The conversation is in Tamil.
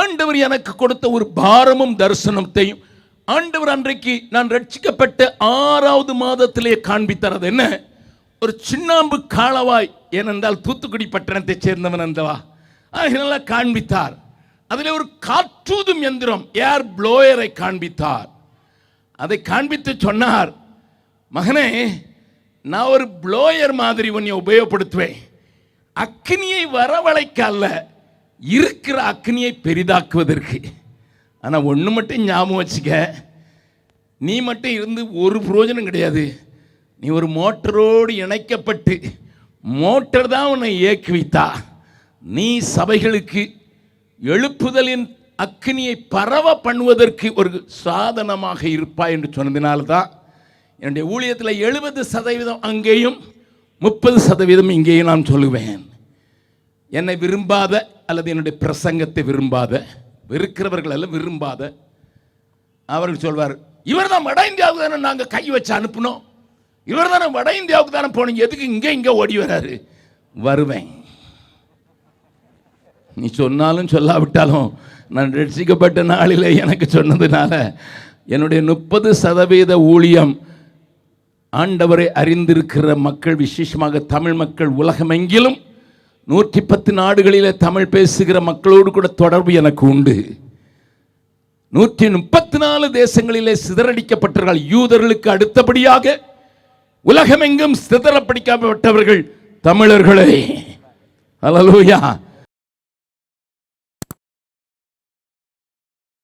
ஆண்டவர் எனக்கு கொடுத்த ஒரு பாரமும் தரிசனத்தையும் ஆண்டவர் அன்றைக்கு நான் ரட்சிக்கப்பட்ட ஆறாவது மாதத்திலே காண்பித்தார் என்ன? ஒரு சின்னாம்பு காலவாய் ஏனென்றால் தூத்துக்குடி பட்டணத்தைச் சேர்ந்தவன் அந்தவா அதனால காண்பித்தார். அதில் ஒரு காற்றூதும் எந்திரம் ஏர் ப்ளோயரை காண்பித்தார். அதை காண்பித்து சொன்னார் மகனே நான் ஒரு ப்ளோயர் மாதிரி உன்னை உபயோகப்படுத்துவேன். அக்னியை வரவழைக்க அல்ல. இருக்கிற அக்னியை பெரிதாக்குவதற்கு. ஆனால் ஒன்று மட்டும் ஞாபகம் வச்சுக்க. நீ மட்டும் இருந்து ஒரு புரோஜனம் கிடையாது. நீ ஒரு மோட்டரோடு இணைக்கப்பட்டு மோட்டர் தான் உன்னை இயக்கி வைத்தா. நீ சபைகளுக்கு எழுப்புதலின் அக்னியை பரவ பண்ணுவதற்கு ஒரு சாதனமாக இருப்பாய் என்று சொன்னதினால்தான் என்னுடைய ஊழியத்தில் எழுபது சதவீதம் அங்கேயும் முப்பது சதவீதம் இங்கேயும் நான் சொல்லுவேன். என்னை விரும்பாத அல்லது என்னுடைய பிரசங்கத்தை விரும்பாத வெறுக்கிறவர்கள் எல்லாம் விரும்பாத அவர்கள் சொல்வார் இவர் தான் வட இந்தியாவுக்கு தானே நாங்கள் கை வச்சு அனுப்பினோம். இவர் தானே வட இந்தியாவுக்கு தானே போனீங்க எதுக்கு இங்கே இங்கே ஓடி வராரு? வருவேன். நீ சொன்னாலும் சொல்லாவிட்டாலும் நான் ரட்சிக்கப்பட்ட நாளில் எனக்கு சொன்னதுனால என்னுடைய முப்பது சதவீத ஊழியம் ஆண்டவரை அறிந்திருக்கிற மக்கள் விசேஷமாக தமிழ் மக்கள் உலகமெங்கிலும் நூற்றி பத்து நாடுகளில் தமிழ் பேசுகிற மக்களோடு கூட தொடர்பு எனக்கு உண்டு. நூற்றி முப்பத்தி நாலு தேசங்களிலே சிதறடிக்கப்பட்டவர்கள் யூதர்களுக்கு அடுத்தபடியாக உலகமெங்கும் சிதறப்படிக்கப்பட்டவர்கள் தமிழர்களே. அலலூயா